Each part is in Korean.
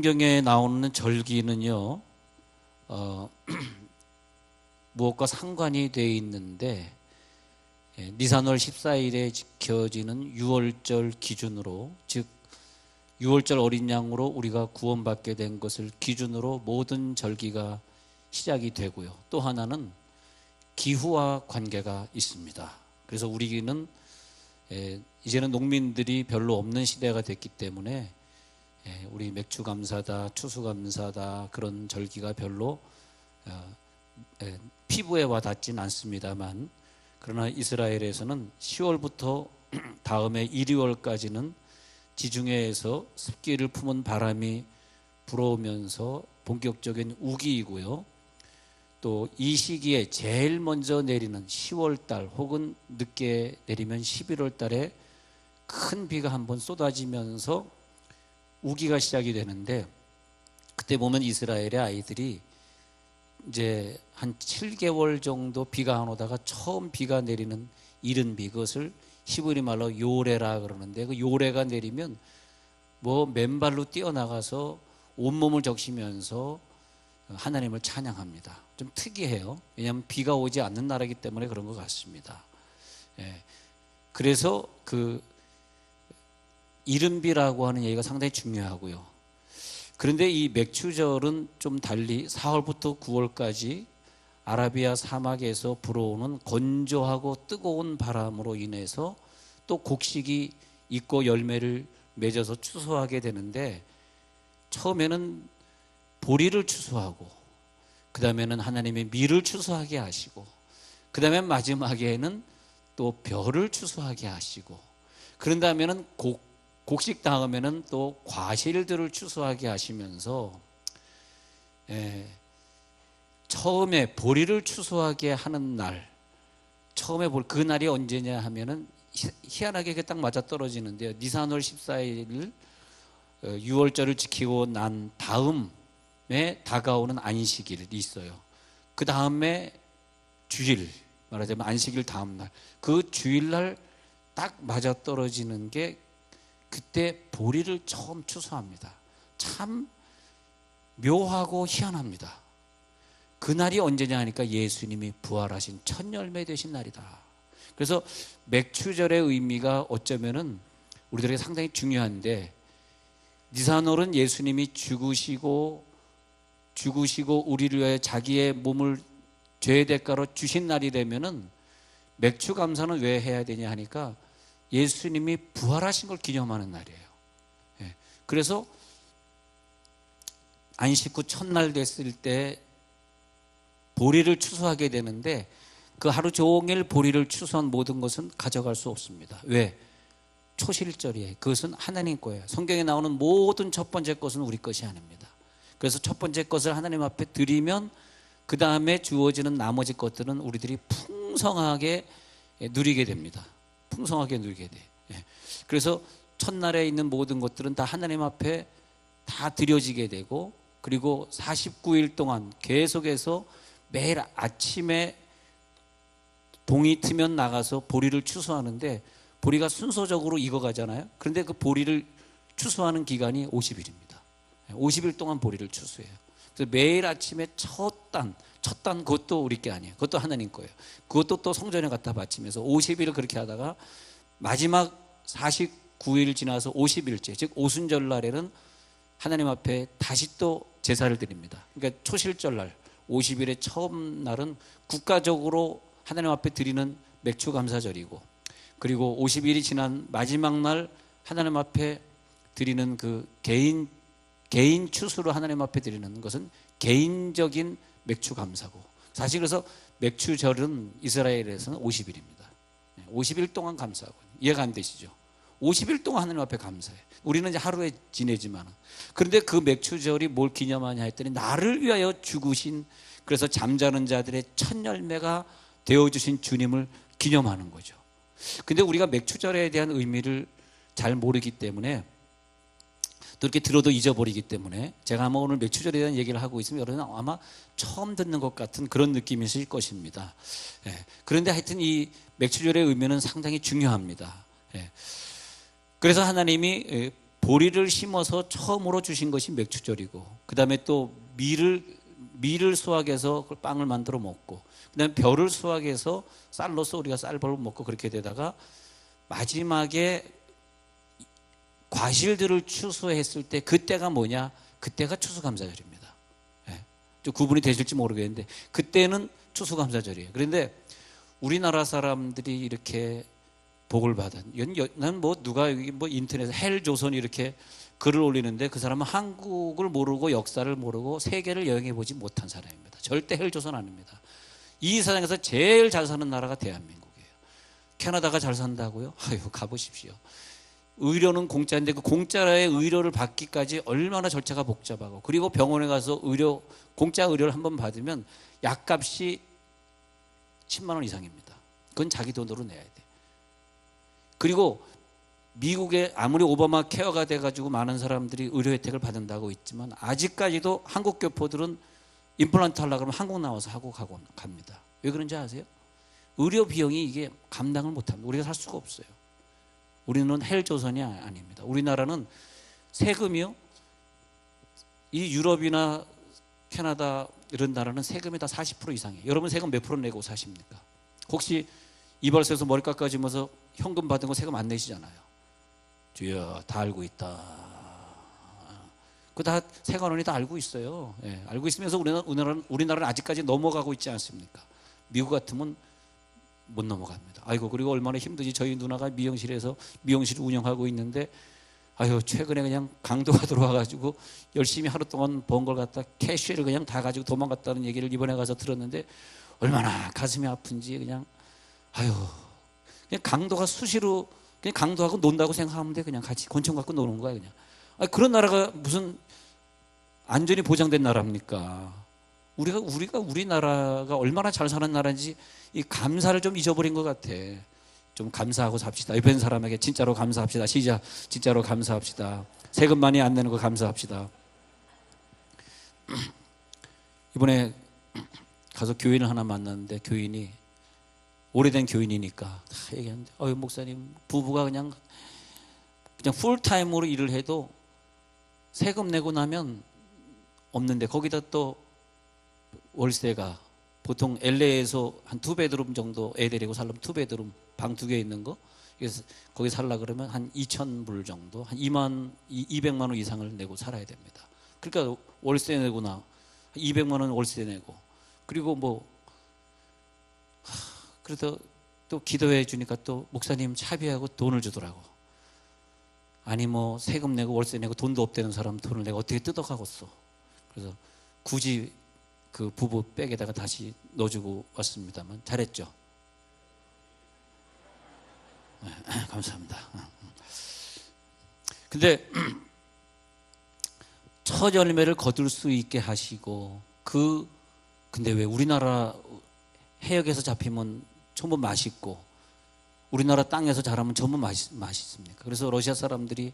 성경에 나오는 절기는요, 어, 무엇과 상관이 되어 있는데, 예, 니산월 14일에 지켜지는 6월절 기준으로, 즉, 6월절 어린 양으로 우리가 구원받게 된 것을 기준으로 모든 절기가 시작이 되고요. 또 하나는 기후와 관계가 있습니다. 그래서 우리는 예, 이제는 농민들이 별로 없는 시대가 됐기 때문에 예, 우리 맥주 감사다, 추수 감사다 그런 절기가 별로 어, 예, 피부에 와 닿진 않습니다만 그러나 이스라엘에서는 10월부터 다음해 1, 2월까지는 지중해에서 습기를 품은 바람이 불어오면서 본격적인 우기이고요. 또 이 시기에 제일 먼저 내리는 10월 달 혹은 늦게 내리면 11월 달에 큰 비가 한번 쏟아지면서 우기가 시작이 되는데 그때 보면 이스라엘의 아이들이 이제 한 7개월 정도 비가 안 오다가 처음 비가 내리는 이른 비 그것을 히브리 말로 요레라 그러는데 그 요레가 내리면 뭐 맨발로 뛰어나가서 온몸을 적시면서 하나님을 찬양합니다. 좀 특이해요. 왜냐하면 비가 오지 않는 나라이기 때문에 그런 것 같습니다. 예. 그래서 그 이른비라고 하는 얘기가 상당히 중요하고요. 그런데 이 맥추절은 좀 달리 4월부터 9월까지 아라비아 사막에서 불어오는 건조하고 뜨거운 바람으로 인해서 또 곡식이 있고 열매를 맺어서 추수하게 되는데 처음에는 보리를 추수하고 그 다음에는 하나님의 밀을 추수하게 하시고 그 다음에 마지막에는 또 별을 추수하게 하시고 그런 다음에는 곡 곡식 다음에는 또 과실들을 추수하게 하시면서 예, 처음에 보리를 추수하게 하는 날 처음에 볼 그 날이 언제냐 하면은 희- 희한하게 딱 맞아 떨어지는데요. 니산월 14일 6월절을 지키고 난 다음에 다가오는 안식일이 있어요. 그 다음에 주일 말하자면 안식일 다음 날 그 주일날 딱 맞아 떨어지는 게 그때 보리를 처음 추수합니다. 참 묘하고 희한합니다. 그날이 언제냐 하니까 예수님이 부활하신 첫 열매 되신 날이다. 그래서 맥추절의 의미가 어쩌면은 우리들에게 상당히 중요한데 니산월은 예수님이 죽으시고 죽으시고 우리를 위하여 자기의 몸을 죄의 대가로 주신 날이 되면은 맥추 감사는 왜 해야 되냐 하니까 예수님이 부활하신 걸 기념하는 날이에요. 예. 그래서 안식 후 첫날 됐을 때 보리를 추수하게 되는데 그 하루 종일 보리를 추수한 모든 것은 가져갈 수 없습니다. 왜? 초실절이에요. 그것은 하나님 거예요. 성경에 나오는 모든 첫 번째 것은 우리 것이 아닙니다. 그래서 첫 번째 것을 하나님 앞에 드리면 그 다음에 주어지는 나머지 것들은 우리들이 풍성하게 누리게 됩니다. 풍성하게 누리게 돼. 예. 그래서 첫날에 있는 모든 것들은 다 하나님 앞에 다 드려지게 되고 그리고 49일 동안 계속해서 매일 아침에 동이 트면 나가서 보리를 추수하는데 보리가 순서적으로 익어가잖아요. 그런데 그 보리를 추수하는 기간이 50일입니다. 50일 동안 보리를 추수해요. 그래서 매일 아침에 첫 단, 첫 단 그것도 우리 게 아니에요. 그것도 하나님 거예요. 그것도 또 성전에 갖다 바치면서 50일을 그렇게 하다가 마지막 49일 지나서 50일째, 즉 오순절 날에는 하나님 앞에 다시 또 제사를 드립니다. 그러니까 초실절 날, 50일의 처음 날은 국가적으로 하나님 앞에 드리는 맥주 감사절이고 그리고 50일이 지난 마지막 날 하나님 앞에 드리는 그 개인 개인 추수로 하나님 앞에 드리는 것은 개인적인 맥주 감사고 사실 그래서 맥주절은 이스라엘에서는 50일입니다. 50일 동안 감사하고 이해가 안 되시죠? 50일 동안 하나님 앞에 감사해. 우리는 이제 하루에 지내지만 그런데 그 맥주절이 뭘 기념하냐 했더니 나를 위하여 죽으신 그래서 잠자는 자들의 첫 열매가 되어 주신 주님을 기념하는 거죠. 근데 우리가 맥주절에 대한 의미를 잘 모르기 때문에 또 이렇게 들어도 잊어버리기 때문에 제가 아마 오늘 맥주절에 대한 얘기를 하고 있으면 여러분은 아마 처음 듣는 것 같은 그런 느낌이실 것입니다. 예. 그런데 하여튼 이 맥주절의 의미는 상당히 중요합니다. 예. 그래서 하나님이 예, 보리를 심어서 처음으로 주신 것이 맥주절이고 그 다음에 또 밀을 밀을 수확해서 그걸 빵을 만들어 먹고 그다음에 벼를 수확해서 쌀로서 우리가 쌀벌을 먹고 그렇게 되다가 마지막에 과실들을 추수했을 때 그때가 뭐냐? 그때가 추수감사절입니다. 예. 좀 구분이 되실지 모르겠는데 그때는 추수감사절이에요. 그런데 우리나라 사람들이 이렇게 복을 받은 난뭐 누가 여기 뭐 인터넷에 헬조선 이렇게 글을 올리는데 그 사람은 한국을 모르고 역사를 모르고 세계를 여행해 보지 못한 사람입니다. 절대 헬조선 아닙니다. 이 세상에서 제일 잘 사는 나라가 대한민국이에요. 캐나다가 잘 산다고요? 아유 가보십시오. 의료는 공짜인데 그 공짜의 의료를 받기까지 얼마나 절차가 복잡하고 그리고 병원에 가서 의료 공짜 의료를 한번 받으면 약값이 10만 원 이상입니다. 그건 자기 돈으로 내야 돼. 그리고 미국에 아무리 오바마 케어가 돼가지고 많은 사람들이 의료 혜택을 받는다고 있지만 아직까지도 한국 교포들은 임플란트 하려고 그러면 한국 나와서 하고 가고 갑니다. 왜 그런지 아세요? 의료 비용이 이게 감당을 못합니다. 우리가 살 수가 없어요. 우리는 헬조선이 아닙니다. 우리나라는 세금이요. 이 유럽이나 캐나다 이런 나라는 세금이 다 40% 이상이에요. 여러분 세금 몇 프로 내고 사십니까? 혹시 이발소에서 머리 깎아주면서 현금 받은 거 세금 안 내시잖아요. 주여 다 알고 있다. 그 다 세관원이 다 알고 있어요. 예, 알고 있으면서 우리나라, 우리나라는, 우리나라는 아직까지 넘어가고 있지 않습니까? 미국 같으면 못 넘어갑니다. 아이고 그리고 얼마나 힘든지 저희 누나가 미용실에서 미용실 운영하고 있는데 아유 최근에 그냥 강도가 들어와가지고 열심히 하루 동안 번 걸 갖다 캐시를 그냥 다 가지고 도망갔다는 얘기를 이번에 가서 들었는데 얼마나 가슴이 아픈지 그냥 아유 그냥 강도가 수시로 그냥 강도하고 논다고 생각하면 돼 그냥 같이 권총 갖고 노는 거야 그냥 아 그런 나라가 무슨 안전이 보장된 나라입니까? 우리가 우리가 우리나라가 얼마나 잘 사는 나라인지 이 감사를 좀 잊어버린 것 같아. 좀 감사하고 삽시다. 옆에 있는 사람에게 진짜로 감사합시다. 시작. 진짜로 감사합시다. 세금 많이 안 내는 거 감사합시다. 이번에 가서 교인을 하나 만났는데 교인이 오래된 교인이니까 다 얘기하는데 어유 목사님 부부가 그냥 그냥 풀타임으로 일을 해도 세금 내고 나면 없는데 거기다 또 월세가 보통 LA에서 한 두 베드룸 정도 애 데리고 살려면 투 베드룸 방 두 개 있는 거 그래서 거기 살라 그러면 한 2천 불 정도 한 2만 200만 원 이상을 내고 살아야 됩니다. 그러니까 월세 내고나 200만 원 월세 내고 그리고 뭐 그래서 또 기도해 주니까 또 목사님 차비하고 돈을 주더라고. 아니 뭐 세금 내고 월세 내고 돈도 없다는 사람 돈을 내가 어떻게 뜯어가겠어. 그래서 굳이 그 부부 백에다가 다시 넣어주고 왔습니다만 잘했죠. 네, 감사합니다. 근데 첫 열매를 거둘 수 있게 하시고 그 근데 왜 우리나라 해역에서 잡히면 전부 맛있고 우리나라 땅에서 자라면 전부 맛있, 맛있습니까? 그래서 러시아 사람들이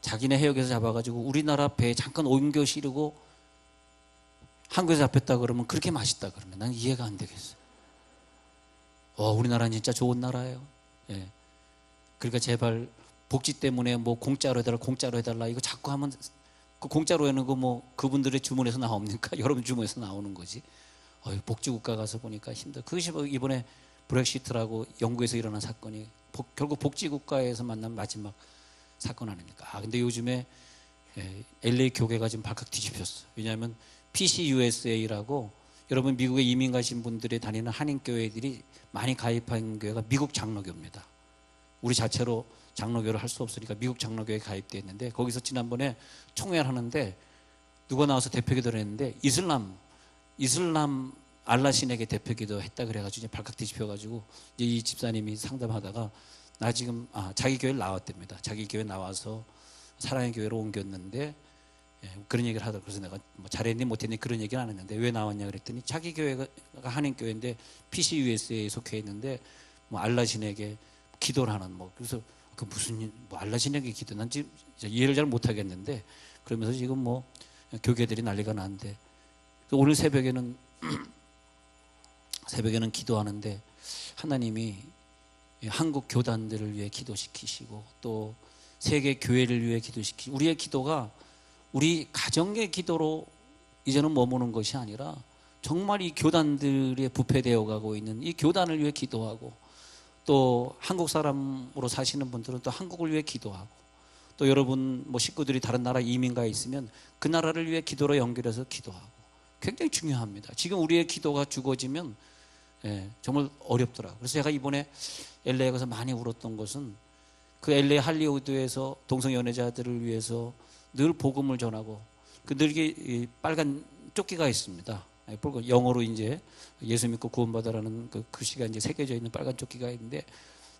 자기네 해역에서 잡아가지고 우리나라 배에 잠깐 옮겨 실고 한국에서 잡혔다 그러면 그렇게 맛있다 그러면 난 이해가 안 되겠어요. 와, 우리나라는 진짜 좋은 나라예요. 예. 그러니까 제발 복지 때문에 뭐 공짜로 해달라, 공짜로 해달라 이거 자꾸 하면 그 공짜로 하는 거 뭐 그분들의 주문에서 나옵니까? 여러분 주문에서 나오는 거지. 어이, 복지국가 가서 보니까 힘들어. 그것이 뭐 이번에 브렉시트라고 영국에서 일어난 사건이 복, 결국 복지국가에서 만난 마지막 사건 아닙니까? 아, 근데 요즘에 예, LA 교계가 지금 발칵 뒤집혔어. 왜냐하면 PCUSA라고 여러분 미국에 이민 가신 분들이 다니는 한인교회들이 많이 가입한 교회가 미국 장로교입니다. 우리 자체로 장로교를 할 수 없으니까 미국 장로교에 가입돼 있는데 거기서 지난번에 총회를 하는데 누가 나와서 대표기도를 했는데 이슬람 이슬람 알라신에게 대표기도 했다 그래가지고 이제 발칵 뒤집혀가지고 이제 이 집사님이 상담하다가 나 지금 아 자기 교회 나왔답니다. 자기 교회 나와서 사랑의 교회로 옮겼는데 예, 그런 얘기를 하더라고 그래서 내가 뭐 잘했니 못했니 그런 얘기는 안 했는데 왜 나왔냐 그랬더니 자기 교회가 한인 교회인데 PCUSA에 속해 있는데 뭐 알라신에게 기도를 하는 뭐 그래서 그 무슨 일, 뭐 알라시네게 기도 난 지금 이해를 잘 못하겠는데 그러면서 지금 뭐 교계들이 난리가 나는데 그 오늘 새벽에는 새벽에는 기도하는데 하나님이 이 한국 교단들을 위해 기도시키시고 또 세계 교회를 위해 기도시키 우리의 기도가 우리 가정의 기도로 이제는 머무는 것이 아니라 정말 이 교단들의 부패되어 가고 있는 이 교단을 위해 기도하고 또 한국 사람으로 사시는 분들은 또 한국을 위해 기도하고 또 여러분 뭐 식구들이 다른 나라 이민가 있으면 그 나라를 위해 기도로 연결해서 기도하고 굉장히 중요합니다. 지금 우리의 기도가 죽어지면 예, 정말 어렵더라고요. 그래서 제가 이번에 LA에 가서 많이 울었던 것은 그 LA 할리우드에서 동성 연애자들을 위해서 늘 복음을 전하고 그 늘게 이 빨간 조끼가 있습니다. 예, 영어로 이제 예수 믿고 구원받아라는 그 글씨가 이제 새겨져 있는 빨간 조끼가 있는데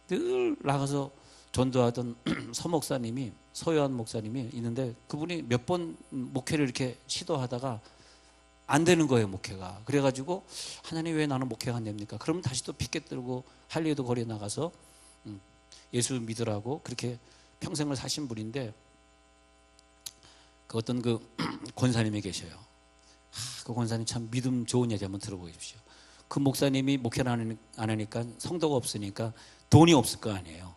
늘 나가서 전도하던 서 목사님이 서요한 목사님이 있는데 그분이 몇 번 목회를 이렇게 시도하다가 안 되는 거예요 목회가 그래가지고 하나님 왜 나는 목회가 안 됩니까? 그러면 다시 또 피켓 들고 할리우드 거리에 나가서 음, 예수 믿으라고 그렇게 평생을 사신 분인데 그 어떤 그 권사님이 계셔요. 하, 그 권사님 참 믿음 좋은 얘기 한번 들어보십시오. 그 목사님이 목회를 안 하니- 안 하니까 성도가 없으니까 돈이 없을 거 아니에요.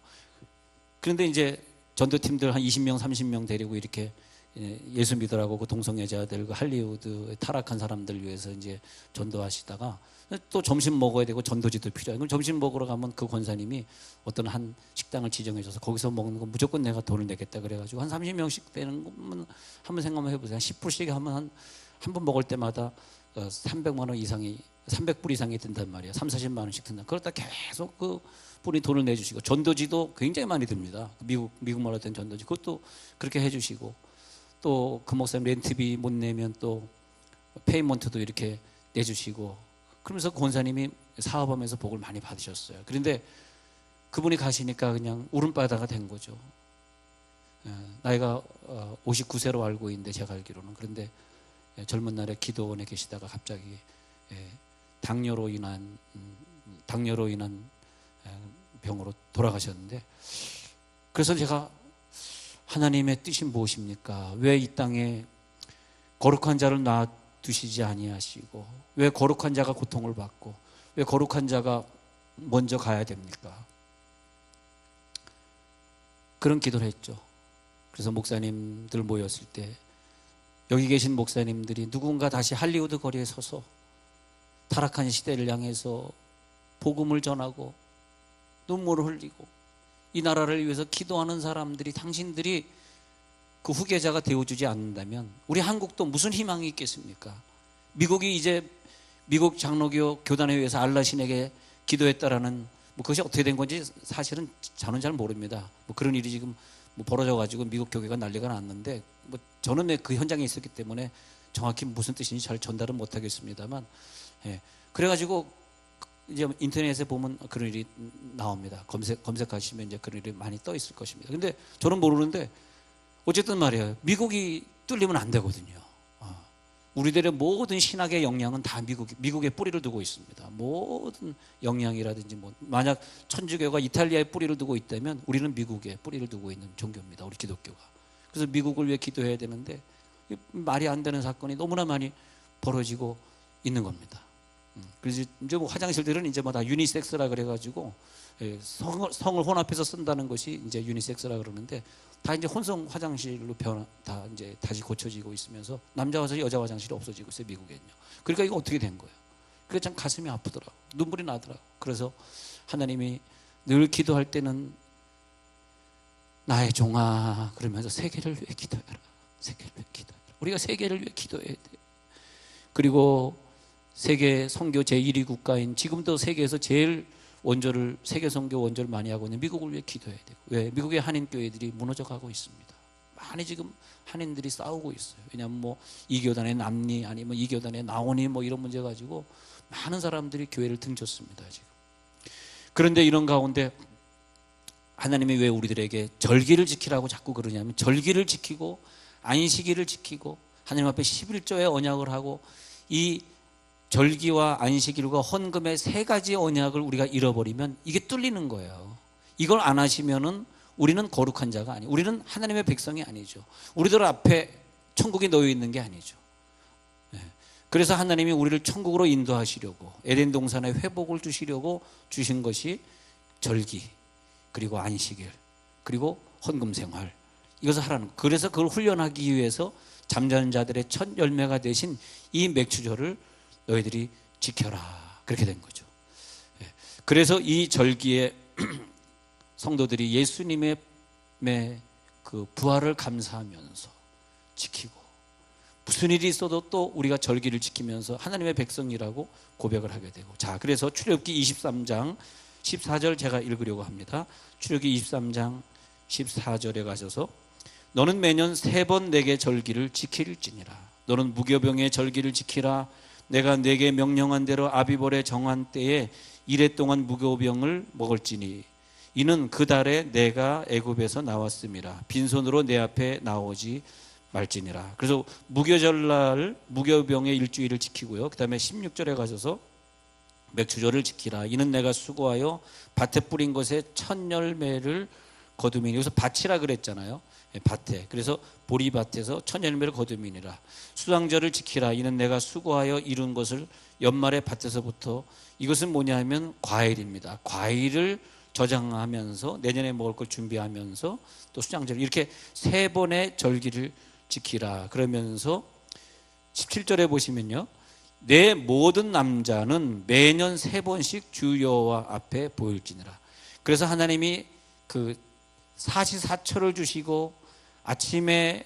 그런데 이제 전도팀들 한 20명, 30명 데리고 이렇게 예, 예수 믿으라고 그 동성애자들, 그 할리우드 타락한 사람들 위해서 이제 전도하시다가 또 점심 먹어야 되고 전도지도 필요해. 그럼 점심 먹으러 가면 그 권사님이 어떤 한 식당을 지정해 줘서 거기서 먹는 건 무조건 내가 돈을 내겠다 그래 가지고 한 30명씩 되는 것만 한번 생각만 해 보세요. 한 10불씩 하면 한 한 번 먹을 때마다 어, 300만 원 이상이 300불 이상이 든단 말이에요. 3, 40만 원씩 든다. 그러다 계속 그 분이 돈을 내주시고 전도지도 굉장히 많이 듭니다. 미국 미국 말로 된 전도지 그것도 그렇게 해주시고 또 그 목사님 렌트비 못 내면 또 페이먼트도 이렇게 내주시고 그러면서 그 권사님이 사업하면서 복을 많이 받으셨어요. 그런데 그분이 가시니까 그냥 울음바다가 된 거죠. 예, 나이가 59세로 알고 있는데 제가 알기로는 그런데 예, 젊은 날에 기도원에 계시다가 갑자기 예, 당뇨로 인한 음, 당뇨로 인한 예, 병으로 돌아가셨는데 그래서 제가 하나님의 뜻이 무엇입니까? 왜 이 땅에 거룩한 자를 놔두시지 아니하시고 왜 거룩한 자가 고통을 받고 왜 거룩한 자가 먼저 가야 됩니까? 그런 기도를 했죠. 그래서 목사님들 모였을 때 여기 계신 목사님들이 누군가 다시 할리우드 거리에 서서 타락한 시대를 향해서 복음을 전하고 눈물을 흘리고 이 나라를 위해서 기도하는 사람들이 당신들이 그 후계자가 되어주지 않는다면 우리 한국도 무슨 희망이 있겠습니까? 미국이 이제 미국 장로교 교단에 의해서 알라신에게 기도했다라는 뭐 그것이 어떻게 된 건지 사실은 저는 잘 모릅니다. 뭐 그런 일이 지금 뭐 벌어져 가지고 미국 교회가 난리가 났는데 뭐 저는 그 현장에 있었기 때문에 정확히 무슨 뜻인지 잘 전달은 못 하겠습니다만 예. 그래 가지고 이제 인터넷에 보면 그런 일이 나옵니다. 검색 검색하시면 이제 그런 일이 많이 떠 있을 것입니다. 근데 저는 모르는데 어쨌든 말이에요. 미국이 뚫리면 안 되거든요. 아, 우리들의 모든 신학의 영향은 다 미국 미국에 뿌리를 두고 있습니다. 모든 영향이라든지 뭐 만약 천주교가 이탈리아에 뿌리를 두고 있다면 우리는 미국에 뿌리를 두고 있는 종교입니다. 우리 기독교가. 그래서 미국을 위해 기도해야 되는데 이 말이 안 되는 사건이 너무나 많이 벌어지고 있는 겁니다. 음, 그래서 이제 뭐 화장실들은 이제 뭐 다 유니섹스라 그래가지고 예, 성을, 성을 혼합해서 쓴다는 것이 이제 유니섹스라 그러는데 다 이제 혼성 화장실로 변화 다 이제 다시 고쳐지고 있으면서 남자 화장실 여자 화장실이 없어지고 있어요 미국에는요. 그러니까 이거 어떻게 된 거예요? 그게 참 가슴이 아프더라고 눈물이 나더라고. 그래서 하나님이 늘 기도할 때는 나의 종아 그러면서 세계를 위해 기도해라. 세계를 위해 기도해라. 우리가 세계를 위해 기도해야 돼. 그리고 세계 선교 제1위 국가인 지금도 세계에서 제일 원조를 세계 선교 원조를 많이 하고 있는 미국을 위해 기도해야 되고 왜 미국의 한인 교회들이 무너져 가고 있습니다. 많이 지금 한인들이 싸우고 있어요. 왜냐하면 뭐 이 교단의 남니 아니면 이 교단의 나오니 뭐 이런 문제 가지고 많은 사람들이 교회를 등졌습니다 지금. 그런데 이런 가운데 하나님이 왜 우리들에게 절기를 지키라고 자꾸 그러냐면 절기를 지키고 안식일을 지키고 하나님 앞에 11조의 언약을 하고 이 절기와 안식일과 헌금의 세 가지 언약을 우리가 잃어버리면 이게 뚫리는 거예요. 이걸 안 하시면은 우리는 거룩한 자가 아니. 우리는 하나님의 백성이 아니죠. 우리들 앞에 천국이 놓여 있는 게 아니죠. 예. 그래서 하나님이 우리를 천국으로 인도하시려고 에덴 동산에 회복을 주시려고 주신 것이 절기 그리고 안식일 그리고 헌금 생활 이것을 하라는 거. 그래서 그걸 훈련하기 위해서 잠자는 자들의 첫 열매가 되신 이 맥주절을 너희들이 지켜라 그렇게 된 거죠. 예. 그래서 이 절기에 성도들이 예수님의 매그 부활을 감사하면서 지키고 무슨 일이 있어도 또 우리가 절기를 지키면서 하나님의 백성이라고 고백을 하게 되고 자 그래서 출애굽기 23장 14절 제가 읽으려고 합니다. 출애굽기 23장 14절에 가셔서 너는 매년 세 번 내게 절기를 지킬지니라 너는 무교병의 절기를 지키라 내가 내게 명령한 대로 아비벌의 정한 때에 이래 동안 무교병을 먹을지니 이는 그 달에 내가 애굽에서 나왔음이라 빈손으로 내 앞에 나오지 말지니라. 그래서 무교절 날 무교병의 일주일을 지키고요. 그 다음에 16절에 가셔서 맥주절을 지키라. 이는 내가 수고하여 밭에 뿌린 것에 첫 열매를 거두미니. 여기서 밭이라 그랬잖아요. 예, 밭에. 그래서 보리밭에서 첫 열매를 거두미니라. 수상절을 지키라. 이는 내가 수고하여 이룬 것을 연말에 밭에서부터 이것은 뭐냐 하면 과일입니다. 과일을 저장하면서 내년에 먹을 걸 준비하면서 또 수장절 이렇게 세 번의 절기를 지키라. 그러면서 17절에 보시면요. 내 모든 남자는 매년 세 번씩 주 여호와 앞에 보일지니라. 그래서 하나님이 그 사시사철을 주시고 아침에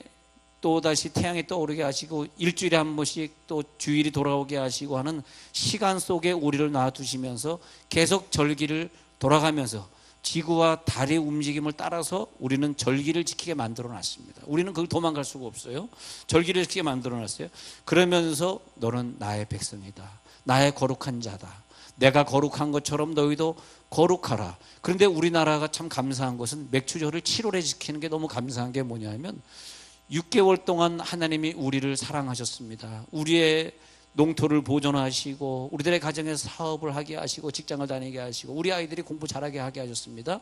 또 다시 태양이 떠오르게 하시고 일주일에 한 번씩 또 주일이 돌아오게 하시고 하는 시간 속에 우리를 놔두시면서 계속 절기를 돌아가면서 지구와 달의 움직임을 따라서 우리는 절기를 지키게 만들어 놨습니다. 우리는 그걸 도망갈 수가 없어요. 절기를 지키게 만들어 놨어요. 그러면서 너는 나의 백성이다. 나의 거룩한 자다. 내가 거룩한 것처럼 너희도 거룩하라. 그런데 우리나라가 참 감사한 것은 맥주절을 7월에 지키는 게 너무 감사한 게 뭐냐면 6개월 동안 하나님이 우리를 사랑하셨습니다. 우리의 농토를 보존하시고 우리들의 가정에서 사업을 하게 하시고 직장을 다니게 하시고 우리 아이들이 공부 잘하게 하게 하셨습니다.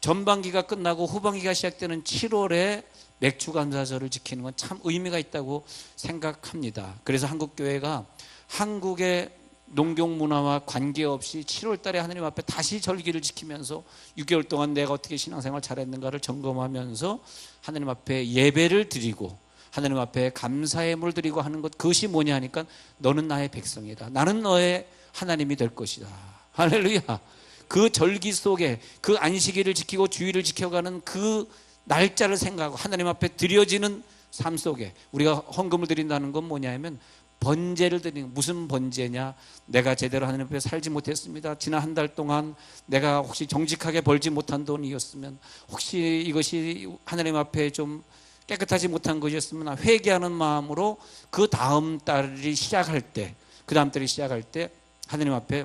전반기가 끝나고 후반기가 시작되는 7월에 맥주 감사절을 지키는 건 참 의미가 있다고 생각합니다. 그래서 한국 교회가 한국의 농경 문화와 관계없이 7월 달에 하나님 앞에 다시 절기를 지키면서 6개월 동안 내가 어떻게 신앙생활 잘했는가를 점검하면서 하나님 앞에 예배를 드리고 하나님 앞에 감사의 물 드리고 하는 것 그것이 뭐냐 하니까 너는 나의 백성이다. 나는 너의 하나님이 될 것이다. 할렐루야. 그 절기 속에 그 안식일을 지키고 주일을 지켜가는 그 날짜를 생각하고 하나님 앞에 드려지는 삶 속에 우리가 헌금을 드린다는 건 뭐냐면 번제를 드리는 무슨 번제냐? 내가 제대로 하나님 앞에 살지 못했습니다. 지난 한 달 동안 내가 혹시 정직하게 벌지 못한 돈이었으면 혹시 이것이 하나님 앞에 좀 깨끗하지 못한 것이었으면 회개하는 마음으로 그 다음 달이 시작할 때, 그 다음 달이 시작할 때 하나님 앞에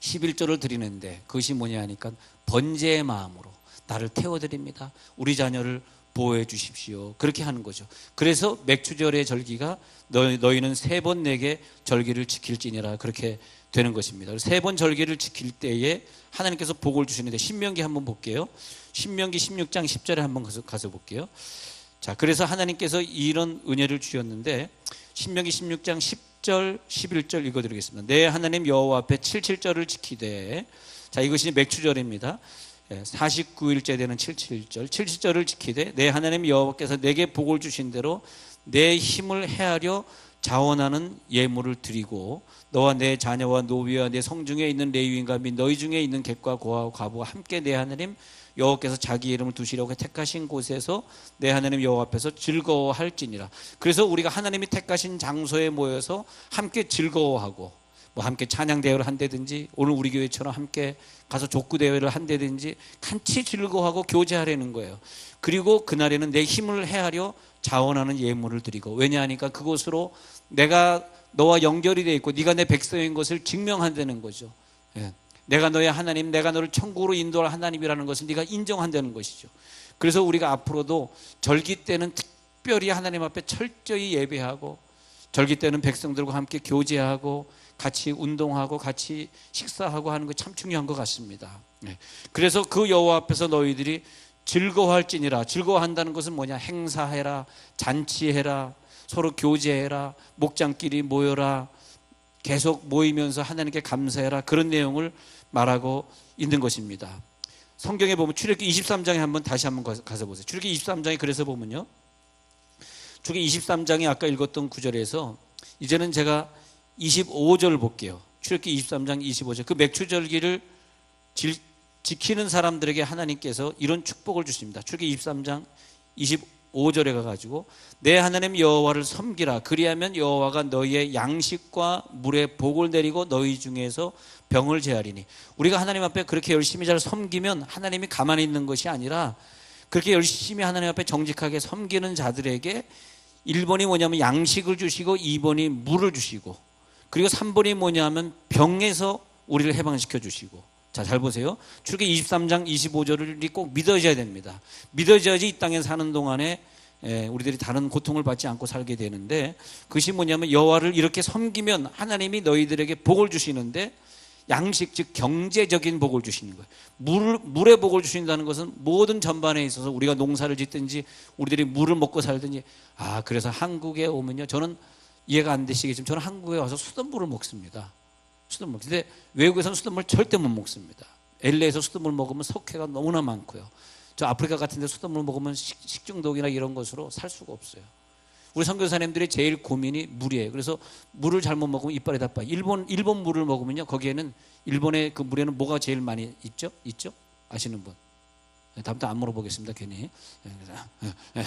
11조를 드리는데 그것이 뭐냐 하니까 번제의 마음으로 나를 태워드립니다. 우리 자녀를 보호해 주십시오. 그렇게 하는 거죠. 그래서 맥주절의 절기가 너희, 너희는 세 번 내게 절기를 지킬지니라 그렇게 되는 것입니다. 세 번 절기를 지킬 때에 하나님께서 복을 주시는데 신명기 한번 볼게요. 신명기 16장 10절에 한번 가서, 가서 볼게요. 자, 그래서 하나님께서 이런 은혜를 주셨는데 신명기 16장 10절, 11절 읽어 드리겠습니다. 내 하나님 여호와 앞에 77절을 지키되 자 이것이 맥주절입니다. 49일째 되는 77절, 77절을 지키되 내 하나님 여호와께서 내게 복을 주신 대로 내 힘을 헤아려 자원하는 예물을 드리고 너와 내 자녀와 노비와 내 성중에 있는 레위인과 및 너희 중에 있는 객과 고아와 과부가 함께 내 하나님 여호와께서 자기 이름을 두시려고 택하신 곳에서 내 하나님 여호와 앞에서 즐거워할지니라. 그래서 우리가 하나님이 택하신 장소에 모여서 함께 즐거워하고 뭐 함께 찬양 대회를 한다든지 오늘 우리 교회처럼 함께 가서 족구 대회를 한다든지 같이 즐거워하고 교제하려는 거예요. 그리고 그날에는 내 힘을 헤아려 자원하는 예물을 드리고 왜냐하니까 그곳으로 내가 너와 연결이 돼 있고 네가 내 백성인 것을 증명한다는 거죠. 예. 내가 너의 하나님, 내가 너를 천국으로 인도할 하나님이라는 것을 네가 인정한다는 것이죠. 그래서 우리가 앞으로도 절기 때는 특별히 하나님 앞에 철저히 예배하고 절기 때는 백성들과 함께 교제하고 같이 운동하고 같이 식사하고 하는 거 참 중요한 것 같습니다. 네. 그래서 그 여호와 앞에서 너희들이 즐거워할지니라. 즐거워한다는 것은 뭐냐? 행사해라, 잔치해라, 서로 교제해라, 목장끼리 모여라, 계속 모이면서 하나님께 감사해라. 그런 내용을 말하고 있는 것입니다. 성경에 보면 출애굽기 23장에 한번 다시 한번 가서 보세요. 출애굽기 23장에 그래서 보면요. 출애굽기 23장에 아까 읽었던 구절에서 이제는 제가 25절을 볼게요. 출애굽기 23장 25절. 그 맥추절기를 질, 지키는 사람들에게 하나님께서 이런 축복을 주십니다. 출애굽기 23장 25절에 가 가지고 내 하나님 여호와를 섬기라 그리하면 여호와가 너희의 양식과 물에 복을 내리고 너희 중에서 병을 제하리니 우리가 하나님 앞에 그렇게 열심히 잘 섬기면 하나님이 가만히 있는 것이 아니라 그렇게 열심히 하나님 앞에 정직하게 섬기는 자들에게 1번이 뭐냐면 양식을 주시고 2번이 물을 주시고 그리고 3번이 뭐냐면 병에서 우리를 해방시켜 주시고 자, 잘 보세요. 출기 23장 25절을 꼭 믿어져야 됩니다. 믿어져야지 이 땅에 사는 동안에 예, 우리들이 다른 고통을 받지 않고 살게 되는데 그것이 뭐냐면 여호와를 이렇게 섬기면 하나님이 너희들에게 복을 주시는데 양식 즉 경제적인 복을 주시는 거예요. 물 물의 복을 주신다는 것은 모든 전반에 있어서 우리가 농사를 짓든지 우리들이 물을 먹고 살든지 아 그래서 한국에 오면요 저는 이해가 안 되시겠지만 저는 한국에 와서 수돗물을 먹습니다. 수돗물. 근데 외국에서는 수돗물 절대 못 먹습니다. LA에서 수돗물 먹으면 석회가 너무나 많고요. 저 아프리카 같은 데 수돗물 먹으면 식, 식중독이나 이런 것으로 살 수가 없어요. 우리 선교사님들이 제일 고민이 물이에요. 그래서 물을 잘못 먹으면 이빨이 다 빠요. 일본 일본 물을 먹으면요. 거기에는 일본의 그 물에는 뭐가 제일 많이 있죠? 있죠? 아시는 분? 네, 다음부터 안 물어보겠습니다. 괜히. 네,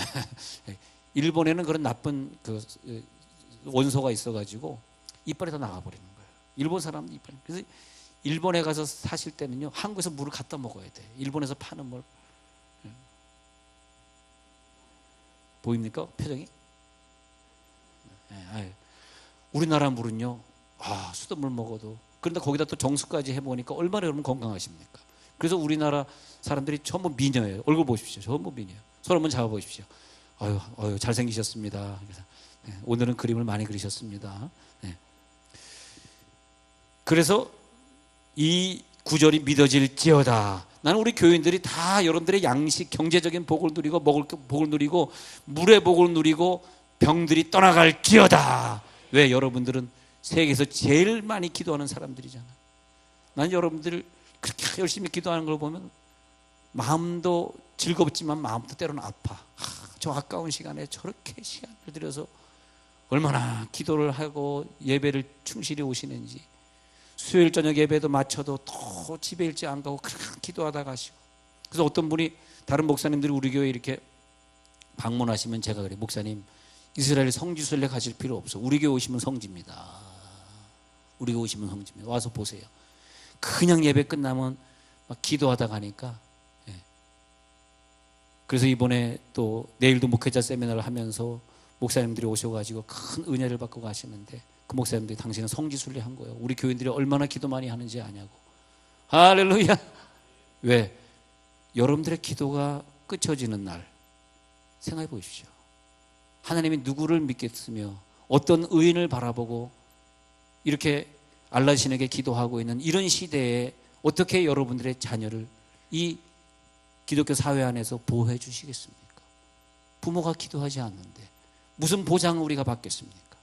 일본에는 그런 나쁜 그 원소가 있어가지고 이빨이 다 나가버리는 거예요. 일본 사람도 이빨. 그래서 일본에 가서 사실 때는요 한국에서 물을 갖다 먹어야 돼. 일본에서 파는 물. 예. 보입니까 표정이? 네, 우리나라 물은요 아 수돗물 먹어도 그런데 거기다 또 정수까지 해보니까 얼마나 여러분 건강하십니까? 그래서 우리나라 사람들이 전부 미녀예요. 얼굴 보십시오. 전부 미녀. 손 한번 잡아보십시오. 아유, 아유 잘생기셨습니다. 그래서 네, 오늘은 그림을 많이 그리셨습니다. 네. 그래서 이 구절이 믿어질지어다. 나는 우리 교인들이 다 여러분들의 양식, 경제적인 복을 누리고 먹을 복을 누리고 물의 복을 누리고 병들이 떠나갈지어다. 왜 여러분들은 세계에서 제일 많이 기도하는 사람들이잖아. 난 여러분들 그렇게 열심히 기도하는 걸 보면 마음도 즐겁지만 마음도 때로는 아파. 아, 저 아까운 시간에 저렇게 시간을 들여서 얼마나 기도를 하고 예배를 충실히 오시는지 수요일 저녁 예배도 마쳐도 또 집에 일찍 안 가고 그렇게 기도하다 가시고. 그래서 어떤 분이 다른 목사님들이 우리 교회 이렇게 방문하시면 제가 그래 목사님 이스라엘 성지 순례 가실 필요 없어. 우리 교회 오시면 성지입니다. 우리 교회 오시면 성지입니다. 와서 보세요. 그냥 예배 끝나면 막 기도하다 가니까 예. 그래서 이번에 또 내일도 목회자 세미나를 하면서 목사님들이 오셔가지고 큰 은혜를 받고 가시는데 그 목사님들이 당신은 성지순례 한 거예요. 우리 교인들이 얼마나 기도 많이 하는지 아냐고. 할렐루야. 왜? 여러분들의 기도가 끝쳐지는 날 생각해 보십시오. 하나님이 누구를 믿겠으며 어떤 의인을 바라보고 이렇게 알라신에게 기도하고 있는 이런 시대에 어떻게 여러분들의 자녀를 이 기독교 사회 안에서 보호해 주시겠습니까? 부모가 기도하지 않는데 무슨 보장을 우리가 받겠습니까?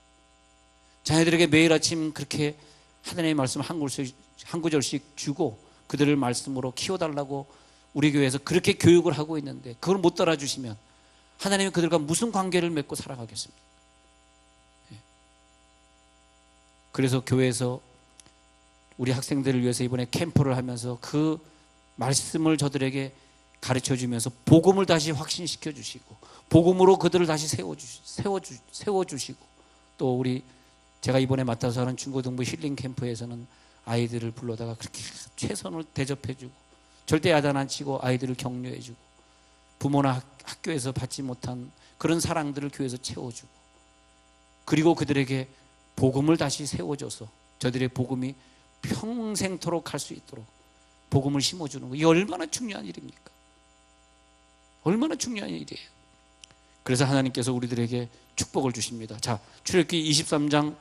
자녀들에게 매일 아침 그렇게 하나님의 말씀 한 구절씩, 한 구절씩 주고 그들을 말씀으로 키워달라고 우리 교회에서 그렇게 교육을 하고 있는데 그걸 못 따라주시면 하나님이 그들과 무슨 관계를 맺고 살아가겠습니까? 예. 그래서 교회에서 우리 학생들을 위해서 이번에 캠프를 하면서 그 말씀을 저들에게 가르쳐 주면서 복음을 다시 확신시켜 주시고 복음으로 그들을 다시 세워 주 세워 주 세워 주시고 또 우리 제가 이번에 맡아서 하는 중고등부 힐링 캠프에서는 아이들을 불러다가 그렇게 최선을 대접해 주고 절대 야단 안 치고 아이들을 격려해 주고 부모나 학, 교에서 받지 못한 그런 사랑들을 교회에서 채워 주고 그리고 그들에게 복음을 다시 세워줘서 저들의 복음이 평생토록 할수 있도록 복음을 심어주는 거. 이 얼마나 중요한 일입니까? 얼마나 중요한 일이에요. 그래서 하나님께서 우리들에게 축복을 주십니다. 자, 출애굽기 23장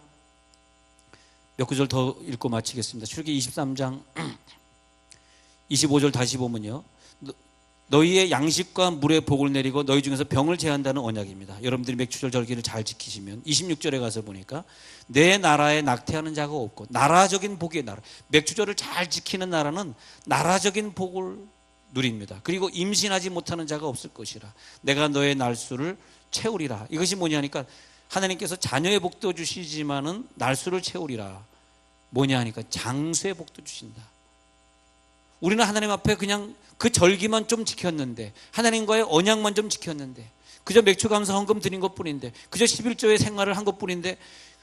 몇 구절 더 읽고 마치겠습니다. 출애굽기 23장 25절 다시 보면요. 너희의 양식과 물의 복을 내리고 너희 중에서 병을 제한다는 언약입니다. 여러분들이 맥주절 절기를 잘 지키시면 26절에 가서 보니까 내 나라에 낙태하는 자가 없고 나라적인 복의 나라. 맥주절을 잘 지키는 나라는 나라적인 복을 누립니다. 그리고 임신하지 못하는 자가 없을 것이라. 내가 너의 날수를 채우리라. 이것이 뭐냐니까 하나님께서 자녀의 복도 주시지만은 날수를 채우리라. 뭐냐 하니까 장수의 복도 주신다. 우리는 하나님 앞에 그냥 그 절기만 좀 지켰는데 하나님과의 언약만 좀 지켰는데 그저 맥주 감사 헌금 드린 것뿐인데 그저 11조의 생활을 한 것뿐인데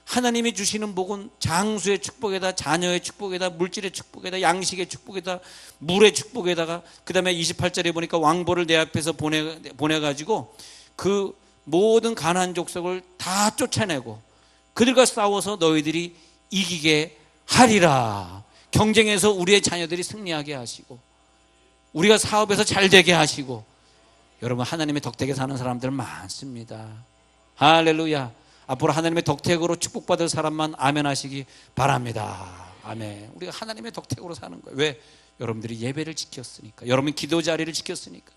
하나님이 주시는 복은 장수의 축복에다 자녀의 축복에다 물질의 축복에다 양식의 축복에다 물의 축복에다가 그다음에 28절에 보니까 왕보를 내 앞에서 보내 보내 가지고 그 모든 가난 족속을 다 쫓아내고 그들과 싸워서 너희들이 이기게 하리라. 경쟁에서 우리의 자녀들이 승리하게 하시고 우리가 사업에서 잘 되게 하시고 여러분 하나님의 덕택에 사는 사람들 많습니다. 할렐루야. 앞으로 하나님의 덕택으로 축복받을 사람만 아멘 하시기 바랍니다. 아멘. 우리가 하나님의 덕택으로 사는 거예요. 왜? 여러분들이 예배를 지켰으니까. 여러분 기도 자리를 지켰으니까.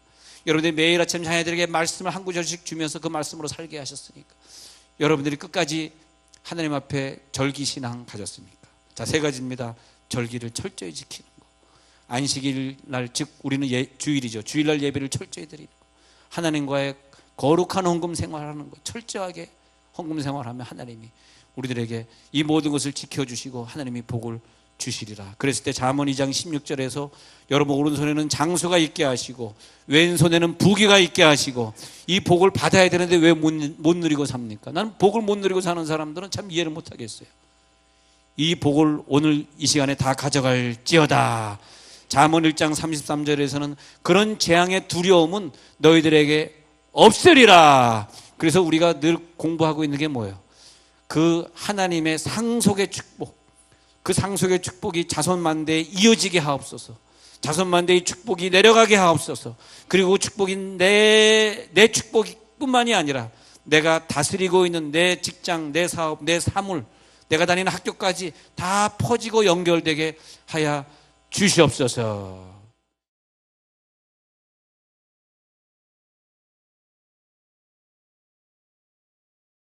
여러분들이 매일 아침 자녀들에게 말씀을 한 구절씩 주면서 그 말씀으로 살게 하셨으니까. 여러분들이 끝까지 하나님 앞에 절기 신앙 가졌습니까? 자, 세 가지입니다. 절기를 철저히 지키는 거. 안식일 날, 즉 우리는 예, 주일이죠. 주일날 예배를 철저히 드리는 거. 하나님과의 거룩한 헌금 생활하는 거. 철저하게 헌금 생활하면 하나님이 우리들에게 이 모든 것을 지켜주시고 하나님이 복을 주시리라. 그랬을 때 잠언 2장 16절에서 여러분 오른손에는 장수가 있게 하시고 왼손에는 부귀가 있게 하시고 이 복을 받아야 되는데 왜 못 누리고 삽니까? 나는 복을 못 누리고 사는 사람들은 참 이해를 못 하겠어요. 이 복을 오늘 이 시간에 다 가져갈지어다. 잠언 1장 33절에서는 그런 재앙의 두려움은 너희들에게 없으리라. 그래서 우리가 늘 공부하고 있는 게 뭐예요? 그 하나님의 상속의 축복. 그 상속의 축복이 자손 만대에 이어지게 하옵소서. 자손 만대의 축복이 내려가게 하옵소서. 그리고 축복이 내, 내 축복뿐만이 아니라 내가 다스리고 있는 내 직장, 내 사업, 내 사물, 내가 다니는 학교까지 다 퍼지고 연결되게 하여 주시옵소서.